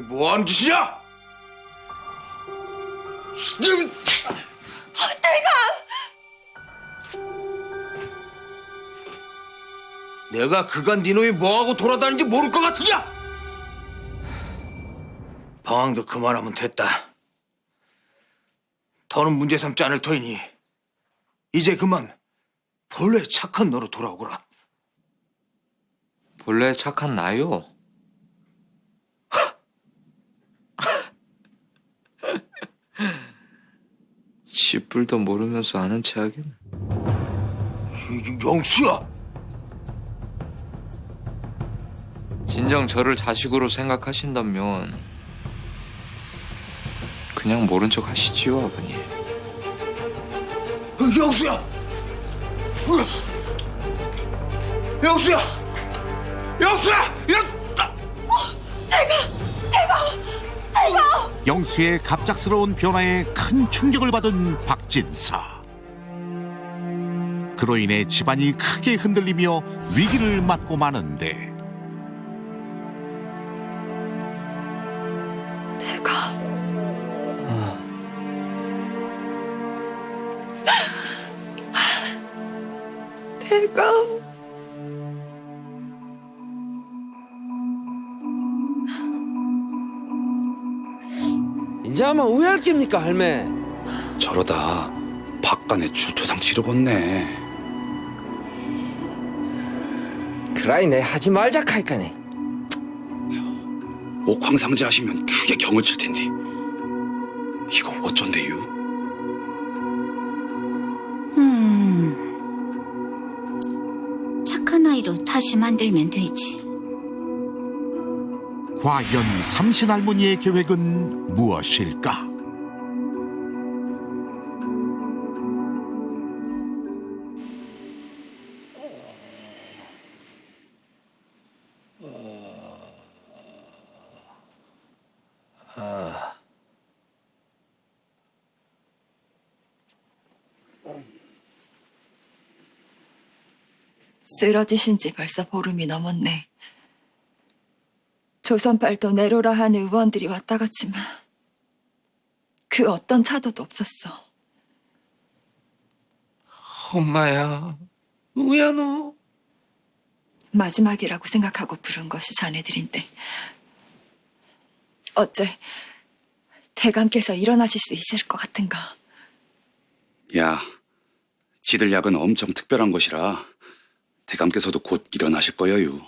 뭐 하는 짓이냐? 이놈이- 내가 그간 니놈이 뭐하고 돌아다니는지 모를 것 같으냐? 방황도 그만하면 됐다. 더는 문제 삼지 않을 터이니 이제 그만 본래 착한 너로 돌아오거라. 본래 착한 나요. 지뿔도 모르면서 아는 체 하긴. 이- 이 영수야, 진정 저를 자식으로 생각하신다면 그냥 모른 척 하시지요, 아버님. 어, 영수야, 어, 영수야, 영수야, 영. 영수의 갑작스러운 변화에 큰 충격을 받은 박진사. 그로 인해 집안이 크게 흔들리며 위기를 맞고 마는데 내가 내가 아마 후회할 깁니까 할매 저러다 박간의 주초상 치르겠네. 그라이 내 하지 말자 카이까네 옥황상제 하시면 크게 경을 칠 텐데. 이거 어쩐데유? 음. 착한 아이로 다시 만들면 되지. 과연 삼신 할머니의 계획은 무엇일까? 쓰러지신 지 벌써 보름이 넘었네. 조선팔도 내로라 하는 의원들이 왔다 갔지만 그 어떤 차도도 없었어. 엄마야, 뭐야 너? 마지막이라고 생각하고 부른 것이 자네들인데 어째 대감께서 일어나실 수 있을 것 같은가? 야, 지들 약은 엄청 특별한 것이라 대감께서도 곧 일어나실 거여유.